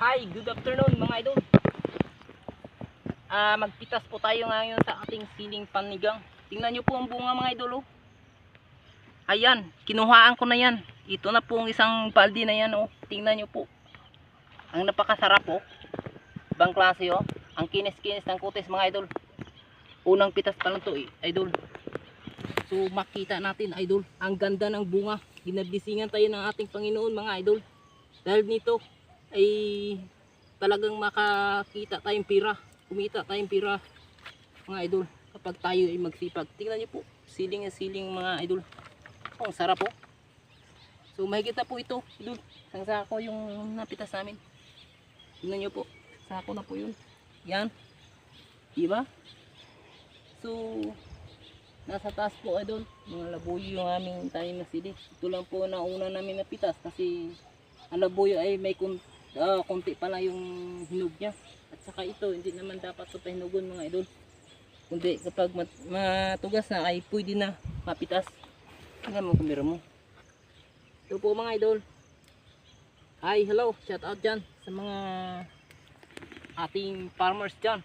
Hi, good afternoon mga idol. Ah, magpitas po tayo ngayon sa ating siling panigang. Tingnan niyo po ang bunga mga idol oh. Ayan, kinuhaan ko na yan. Ito na po ang isang baldi na yan oh. Tingnan niyo po. Ang napakasarap oh. Ibang klase oh. Ang kinis-kinis ng kutis mga idol. Unang pitas pa lang to eh, idol. So makita natin idol, ang ganda ng bunga. Ginabisingan tayo ng ating Panginoon mga idol. Dahil nito ay talagang makakita tayong pira. Kumita tayong pira mga idol kapag tayo ay magsipag. Tingnan niyo po, siling na siling mga idol. Oh, ang sarap po. So mahigit na po ito, idol. Ang sako yung napitas namin. Tingnan niyo po, sako na po yun. Yan. Diba? So, nasa taas po doon. Mga labuyo yung aming tanim na sili. Ito lang po na una namin napitas kasi ang labuyo ay may ah, konti pa lang yung hinog niya. At saka ito, hindi naman dapat ito pahinugon mga idol. Kundi kapag mat matugas na ay pwede na mapitas. Tingnan mo kumira mo. Ito po mga idol. Hi, hello. Shout out dyan sa mga ating farmers dyan.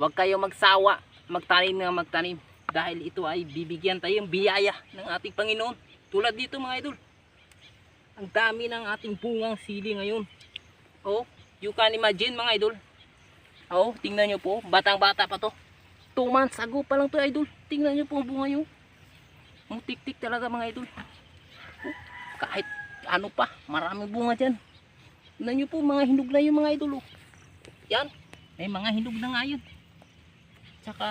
Huwag kayo magsawa, magtanim nga magtanim. Dahil ito ay bibigyan tayong biyaya ng ating Panginoon. Tulad dito mga idol. Ang dami ng ating bungang sili ngayon. Oh, you can imagine mga idol. Oh, tingnan nyo po. Batang bata pa to. 2 months ago pa lang to idol. Tingnan nyo po ang bunga nyo. Ang tik-tik talaga mga idol. Oh, kahit ano pa, maraming bunga dyan. Tingnan nyo po mga hinog na yung mga idol. Oh. Yan. May mga hinog na nga yun. Tsaka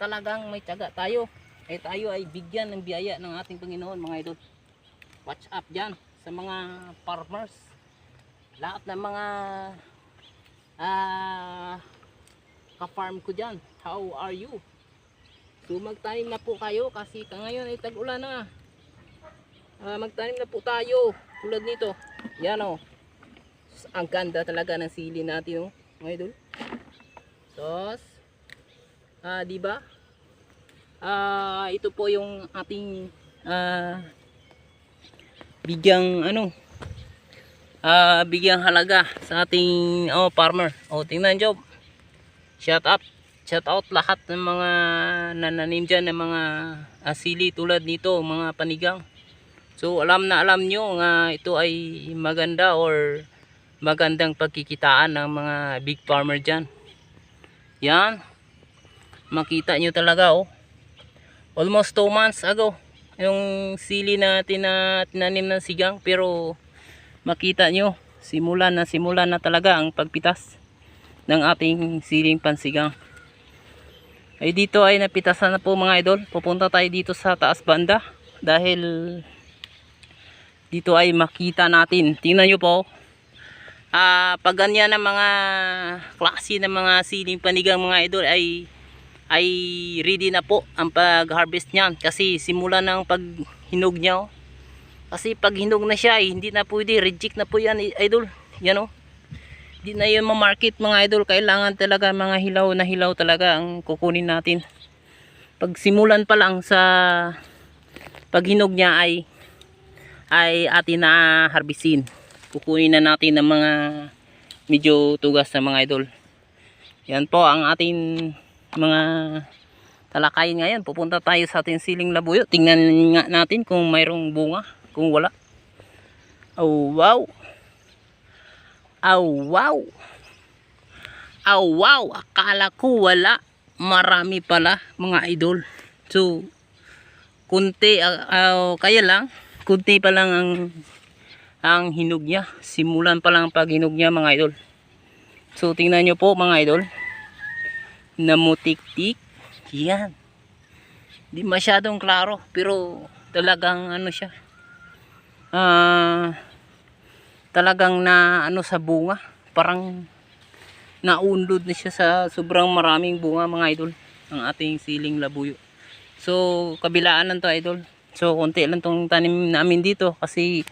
talagang may tiyaga tayo. Eh tayo ay bigyan ng biyaya ng ating Panginoon mga idol. Watch up dyan sa mga farmers. Lahat ng mga ah ka-farm ko dyan. How are you? So magtanim na po kayo kasi ka ngayon ay tag-ulan na. Ah, magtanim na po tayo tulad nito. Yan oh. Ang ganda talaga ng sili natin oh, mga idol. Sos. Ah, di ba? Ah, ito po yung ating ah bigyang ano ah bigyang halaga sa ating oh farmer. Oh, tingnan job. Shout out. Shout out lahat ng mga nananim diyan ng mga asili tulad nito, mga panigang. So alam na alam nyo nga ito ay maganda or magandang pagkikitaan ng mga big farmer dyan. Yan. Makita nyo talaga oh. Almost 2 months ago. Yung sili na tina, tinanim ng sigang. Pero makita nyo. Simulan na simulan na talaga ang pagpitas ng ating siling pansigang. Ay dito ay napitasan na po mga idol. Pupunta tayo dito sa taas banda. Dahil dito ay makita natin. Tingnan nyo po. Ah, pag ganyan ng mga klase ng mga siling panigang mga idol ay ay ready na po ang pag-harvest niyan. Kasi simula ng paghinog niya oh. kasi pag hinog na siya eh, hindi na pwede. Reject na po yan idol. Yan oh. Hindi na yun ma-market mga idol. Kailangan talaga mga hilaw na hilaw talaga ang kukunin natin. Pag simulan pa lang sa paghinog niya ay ay atin na harbisin. Kukunin na natin ng mga medyo tugas na mga idol. Yan po ang ating mga talakayin ngayon. Pupunta tayo sa ating siling labuyo. Tingnan nga natin kung mayroong bunga kung wala. Oh wow. Oh wow. Oh wow. Akala ko wala. Marami pala mga idol. So kunti ah, ah, kaya lang kunti pa lang ang ang hinog niya. Simulan pa lang ang paghinog niya mga idol. So tingnan nyo po mga idol namutik-tik yan. Di masyadong klaro pero talagang ano siya. Ah talagang na ano sa bunga. Parang naundod na siya sa sobrang maraming bunga mga idol ang ating siling labuyo. So kabilaan lang idol. So konti lang tong tanim namin dito kasi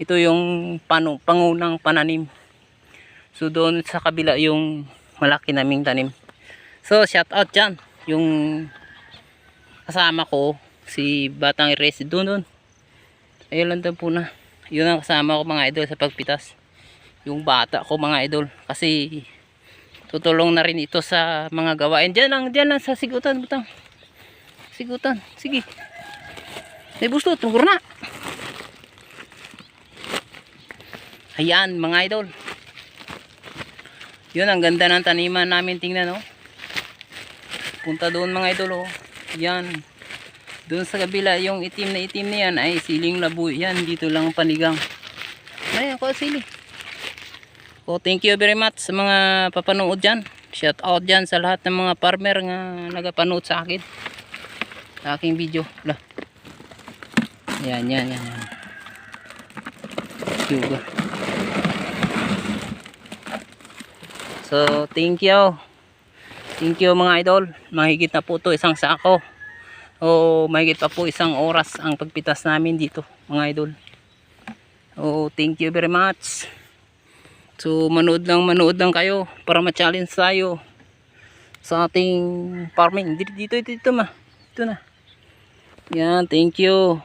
ito yung pano, pangunang pananim. So doon sa kabila yung malaki naming tanim So, shout out dyan. Yung kasama ko, si Batang Ires doon doon. Ayun lang doon po na. Yun ang kasama ko mga idol sa pagpitas. yung bata ko mga idol. Kasi tutulong na rin ito sa mga gawain. Dyan lang dyan lang sa sigutan butang sigutan. Sige. May gusto tugur na. Ayan mga idol. Yun ang ganda ng taniman namin. Tingnan oh punta doon mga idol oh yan doon sa kabila yung itim na itim na yan ay siling labu yan dito lang panigang ay ako sili Oh, thank you very much sa mga papanood dyan. Shout out dyan sa lahat ng mga farmer nga nagapanood sa akin. Sa aking video. Lah. Yan, yan, yan. yan. Sugar. So, thank you. Thank you mga idol. Mahigit na po to isang sako. O mahigit pa po isang oras ang pagpitas namin dito mga idol. Oh, thank you very much. So manood lang manood lang kayo para ma-challenge tayo sa ating farming. Dito dito, dito ma. Dito na. Yan, thank you.